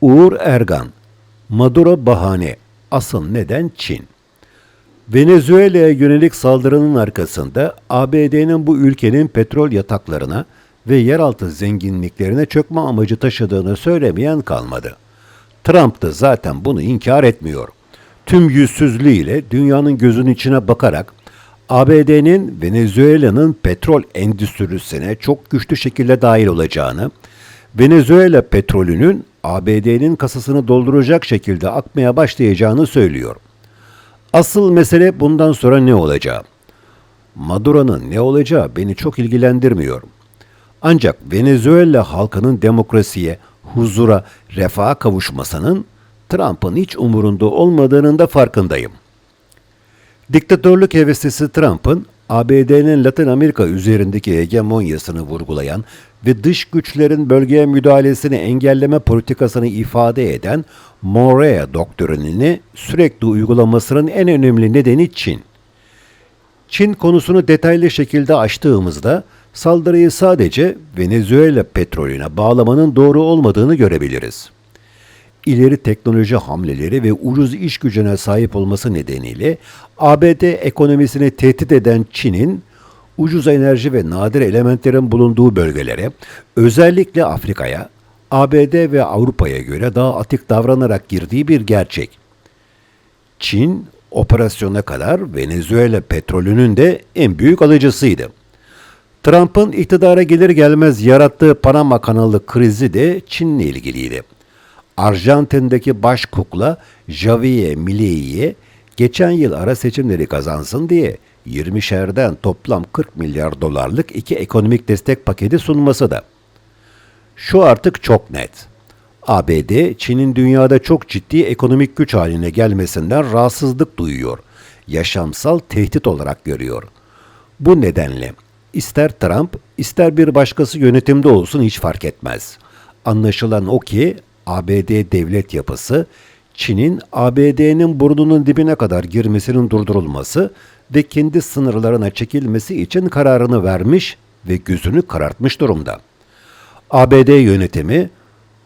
Uğur Ergan, Maduro bahane, asıl neden Çin? Venezuela'ya yönelik saldırının arkasında ABD'nin bu ülkenin petrol yataklarına ve yeraltı zenginliklerine çökme amacı taşıdığını söylemeyen kalmadı. Trump da zaten bunu inkar etmiyor. Tüm yüzsüzlüğüyle dünyanın gözünün içine bakarak ABD'nin Venezuela'nın petrol endüstrisine çok güçlü şekilde dahil olacağını, Venezuela petrolünün ABD'nin kasasını dolduracak şekilde akmaya başlayacağını söylüyor. Asıl mesele bundan sonra ne olacağı. Maduro'nun ne olacağı beni çok ilgilendirmiyor. Ancak Venezuela halkının demokrasiye, huzura, refaha kavuşmasının Trump'ın hiç umurunda olmadığının da farkındayım. Diktatörlük heveslisi Trump'ın ABD'nin Latin Amerika üzerindeki hegemonyasını vurgulayan ve dış güçlerin bölgeye müdahalesini engelleme politikasını ifade eden Morea doktrinini sürekli uygulamasının en önemli nedeni Çin. Çin konusunu detaylı şekilde açtığımızda saldırıyı sadece Venezuela petrolüne bağlamanın doğru olmadığını görebiliriz. İleri teknoloji hamleleri ve ucuz iş gücüne sahip olması nedeniyle ABD ekonomisini tehdit eden Çin'in ucuz enerji ve nadir elementlerin bulunduğu bölgelere, özellikle Afrika'ya, ABD ve Avrupa'ya göre daha atik davranarak girdiği bir gerçek. Çin operasyona kadar Venezuela petrolünün de en büyük alıcısıydı. Trump'ın iktidara gelir gelmez yarattığı Panama kanalı krizi de Çin'le ilgiliydi. Arjantin'deki baş kukla Javier Milei'ye geçen yıl ara seçimleri kazansın diye 20'şerden toplam 40 milyar dolarlık iki ekonomik destek paketi sunması da. Şu artık çok net. ABD, Çin'in dünyada çok ciddi ekonomik güç haline gelmesinden rahatsızlık duyuyor. Yaşamsal tehdit olarak görüyor. Bu nedenle ister Trump, ister bir başkası yönetimde olsun hiç fark etmez. Anlaşılan o ki ABD devlet yapısı, Çin'in ABD'nin burnunun dibine kadar girmesinin durdurulması ve kendi sınırlarına çekilmesi için kararını vermiş ve gözünü karartmış durumda. ABD yönetimi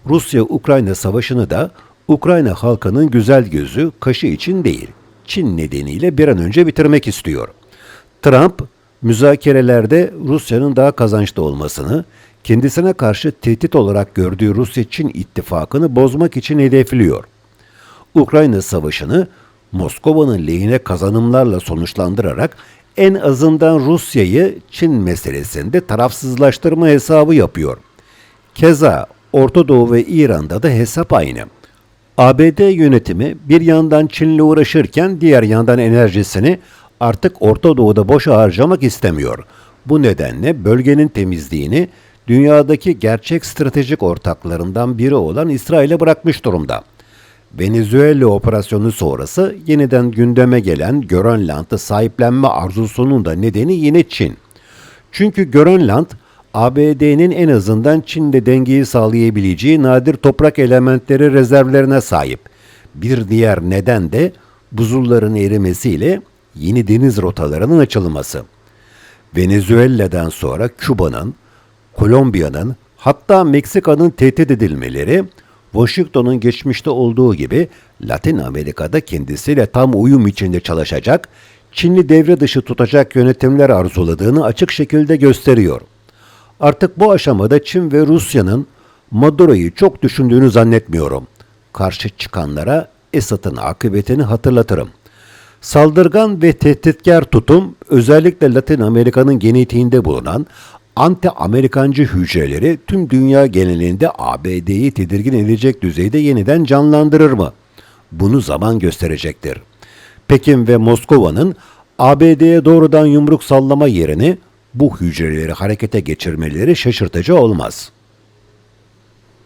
Rusya-Ukrayna savaşını da Ukrayna halkının güzel gözü, kaşı için değil, Çin nedeniyle bir an önce bitirmek istiyor. Trump, müzakerelerde Rusya'nın daha kazançlı olmasını, kendisine karşı tehdit olarak gördüğü Rusya-Çin ittifakını bozmak için hedefliyor. Ukrayna Savaşı'nı Moskova'nın lehine kazanımlarla sonuçlandırarak en azından Rusya'yı Çin meselesinde tarafsızlaştırma hesabı yapıyor. Keza Orta Doğu ve İran'da da hesap aynı. ABD yönetimi bir yandan Çin'le uğraşırken diğer yandan enerjisini artık Orta Doğu'da boşa harcamak istemiyor. Bu nedenle bölgenin temizliğini dünyadaki gerçek stratejik ortaklarından biri olan İsrail'e bırakmış durumda. Venezuela operasyonu sonrası yeniden gündeme gelen Grönland'ı sahiplenme arzusunun da nedeni yine Çin. Çünkü Grönland, ABD'nin en azından Çin'le dengeyi sağlayabileceği nadir toprak elementleri rezervlerine sahip. Bir diğer neden de buzulların erimesiyle yeni deniz rotalarının açılması. Venezuela'dan sonra Küba'nın, Kolombiya'nın hatta Meksika'nın tehdit edilmeleri Washington'un geçmişte olduğu gibi Latin Amerika'da kendisiyle tam uyum içinde çalışacak, Çinli devre dışı tutacak yönetimler arzuladığını açık şekilde gösteriyor. Artık bu aşamada Çin ve Rusya'nın Maduro'yu çok düşündüğünü zannetmiyorum. Karşı çıkanlara Esad'ın akıbetini hatırlatırım. Saldırgan ve tehditkar tutum özellikle Latin Amerika'nın genetiğinde bulunan anti-Amerikancı hücreleri tüm dünya genelinde ABD'yi tedirgin edecek düzeyde yeniden canlandırır mı? Bunu zaman gösterecektir. Pekin ve Moskova'nın ABD'ye doğrudan yumruk sallama yerini bu hücreleri harekete geçirmeleri şaşırtıcı olmaz.''